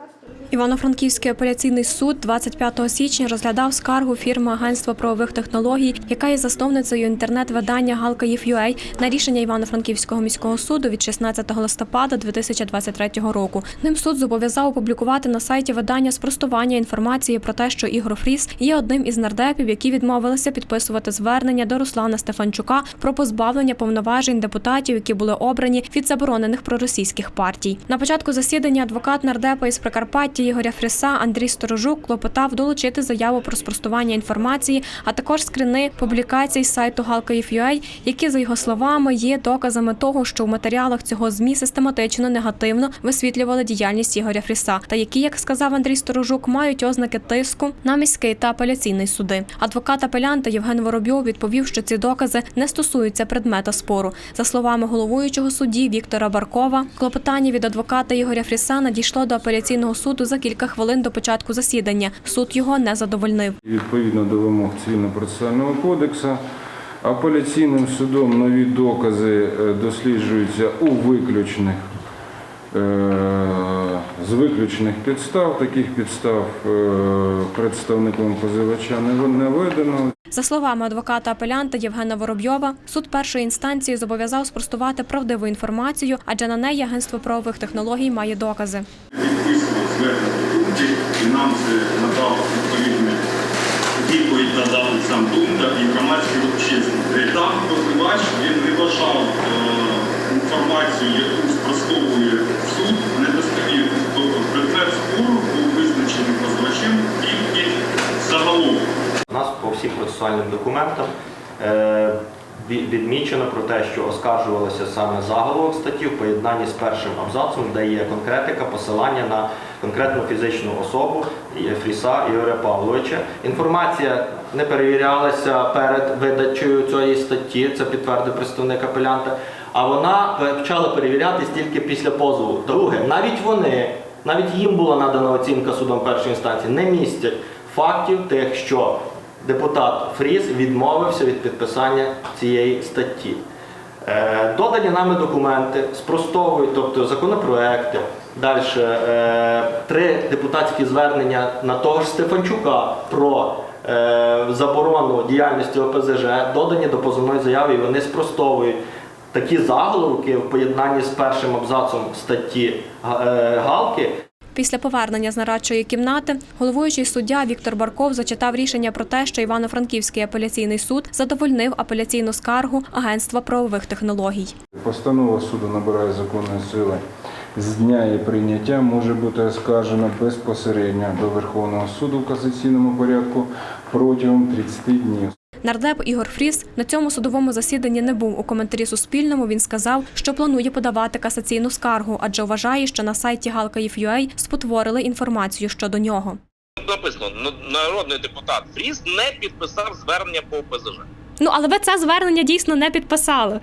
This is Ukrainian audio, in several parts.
Castro. Івано-Франківський апеляційний суд 25 січня розглядав скаргу фірми Агентства правових технологій, яка є засновницею інтернет-видання Галкаїв.UA на рішення Івано-Франківського міського суду від 16 листопада 2023 року. Ним суд зобов'язав опублікувати на сайті видання спростування інформації про те, що Ігор Фріс є одним із нардепів, які відмовилися підписувати звернення до Руслана Стефанчука про позбавлення повноважень депутатів, які були обрані від заборонених проросійських партій. На початку засідання адвокат нардепа із Прикарпаття Ігоря Фріса Андрій Сторожук клопотав долучити заяву про спростування інформації, а також скрини публікацій сайту Галкаїв.UA, які за його словами є доказами того, що в матеріалах цього змі систематично негативно висвітлювали діяльність Ігоря Фріса, та які, як сказав Андрій Сторожук, мають ознаки тиску на міський та апеляційний суди. Адвокат апелянта Євген Воробйов відповів, що ці докази не стосуються предмета спору. За словами головуючого судді Віктора Баркова, клопотання від адвоката Ігоря Фріса надійшло до апеляційного суду за кілька хвилин до початку засідання. Суд його не задовольнив. Відповідно до вимог цивільно-процесуального кодексу, апеляційним судом нові докази е, досліджуються у виключних е, з виключних підстав. Таких підстав е, представником позивача не наведено. За словами адвоката апелянта Євгена Воробйова, суд першої інстанції зобов'язав спростувати правдиву інформацію, адже на неї агентство правових технологій має докази. Звернення і нам це надав відповідний відповідь надав сам Дунда і громадський общественник. Там позивач він не вважав е, інформацію, яку спростовує суд, недостовірною. Тобто предмет спору був визначений позивачем тільки загалом. У нас по всім процесуальним документам е, відмічено про те, що оскаржувалося саме заголовок статті в поєднанні з першим абзацом, де є конкретика, посилання на конкретну фізичну особу Фріса Ігоря Павловича. Інформація не перевірялася перед видачею цієї статті, це підтвердив представник апелянта. А вона почала перевірятись тільки після позову. Друге, навіть вони, навіть їм була надана оцінка судом першої інстанції, не містять фактів тих, що депутат Фріз відмовився від підписання цієї статті. Е, Додані нами документи спростовують, тобто законопроекти. Далі е, три депутатські звернення на того ж Стефанчука про е, заборону діяльності ОПЗЖ додані до позовної заяви, і вони спростовують такі заголовки в поєднанні з першим абзацом статті Галки. Після повернення з нарадчої кімнати головуючий суддя Віктор Барков зачитав рішення про те, що Івано-Франківський апеляційний суд задовольнив апеляційну скаргу Агентства правових технологій. Постанова суду набирає законної сили. З дня її прийняття може бути оскаржена безпосередньо до Верховного суду в касаційному порядку протягом 30 днів. Нардеп Ігор Фріс на цьому судовому засіданні не був у коментарі Суспільному. Він сказав, що планує подавати касаційну скаргу, адже вважає, що на сайті Галкаїв.UA спотворили інформацію щодо нього. написано, «Н- народний депутат Фріс не підписав звернення по ОПЗЖ. Ну але ви це звернення дійсно не підписали.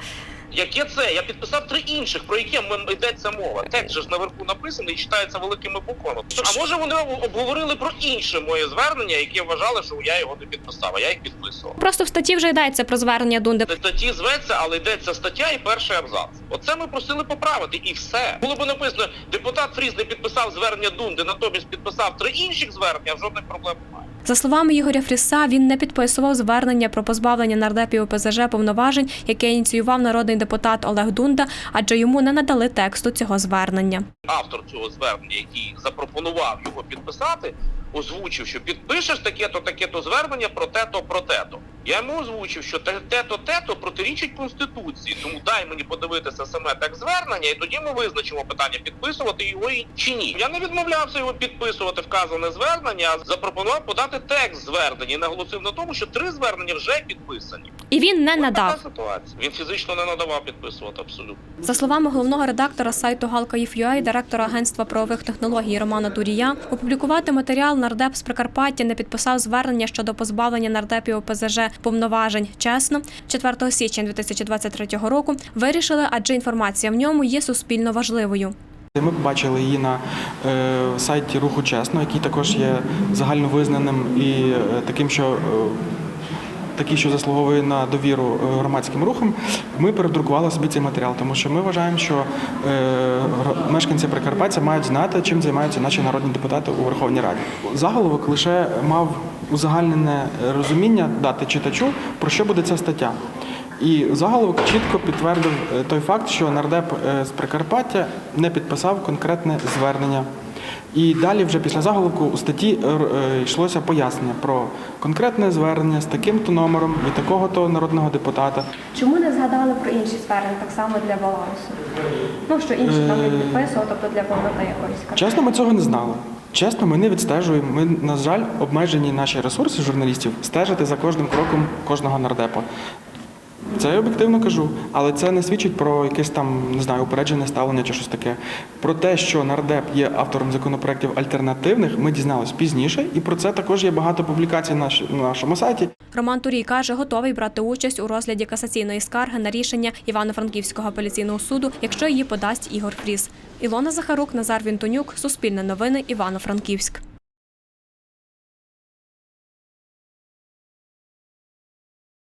Яке це? Я підписав три інших, про які йдеться мова. Текст же ж наверху написаний і читається великими буквами. А може вони обговорили про інше моє звернення, яке вважали, що я його не підписав, а я їх підписував. Просто в статті вже йдеться про звернення Дунди. Де Статті зветься, але йдеться стаття і перший абзац. Оце ми просили поправити, і все. Було б написано, депутат Фріз не підписав звернення Дунди, натомість підписав три інших звернення, жодних проблем немає. За словами Ігоря Фріса, він не підписував звернення про позбавлення нардепів ОПЗЖ повноважень, яке ініціював народний депутат Олег Дунда, адже йому не надали тексту цього звернення. автор цього звернення, який запропонував його підписати, озвучив, що підпишеш таке-то, таке-то звернення про те-то, про те-то. Я йому озвучив, що те- те-то, те-то протирічить Конституції, тому дай мені подивитися саме так звернення, і тоді ми визначимо питання, підписувати його і- чи ні. Я не відмовлявся його підписувати вказане звернення, а запропонував подати текст звернення і наголосив на тому, що три звернення вже підписані. І він не Ось надав. така ситуація. Він фізично не надавав підписувати абсолютно. За словами головного редактора сайту Галкаїв.UA, директора агентства правових технологій Романа Турія, опублікувати матеріал нардеп з Прикарпаття не підписав звернення щодо позбавлення нардепів ОПЗЖ повноважень. Чесно, 4 січня 2023 року вирішили, адже інформація в ньому є суспільно важливою. Ми побачили її на е, сайті Руху Чесно, який також є загальновизнаним і е, таким, що е, такий, що заслуговує на довіру громадським рухам, ми передрукували собі цей матеріал, тому що ми вважаємо, що мешканці Прикарпаття мають знати, чим займаються наші народні депутати у Верховній Раді. Заголовок лише мав узагальнене розуміння дати читачу, про що буде ця стаття. І заголовок чітко підтвердив е, той факт, що нардеп е, з Прикарпаття не підписав конкретне звернення. І далі, вже після заголовку, у статті е, йшлося пояснення про конкретне звернення з таким-то номером від такого-то народного депутата. Чому не згадали про інші звернення, так само для балансу? Ну що інші там не підписували, тобто для повноти якоїсь? Чесно, ми цього не знали. Чесно, ми не відстежуємо. Ми, на жаль, обмежені наші ресурси журналістів стежити за кожним кроком кожного нардепа. Це я об'єктивно кажу, але це не свідчить про якесь там не знаю упереджене ставлення чи щось таке. Про те, що нардеп є автором законопроєктів альтернативних, ми дізналися пізніше, і про це також є багато публікацій на нашому сайті. Роман Турій каже, готовий брати участь у розгляді касаційної скарги на рішення Івано-Франківського апеляційного суду, якщо її подасть Ігор Фріс. Ілона Захарук, Назар Вінтонюк, Суспільне новини, Івано-Франківськ.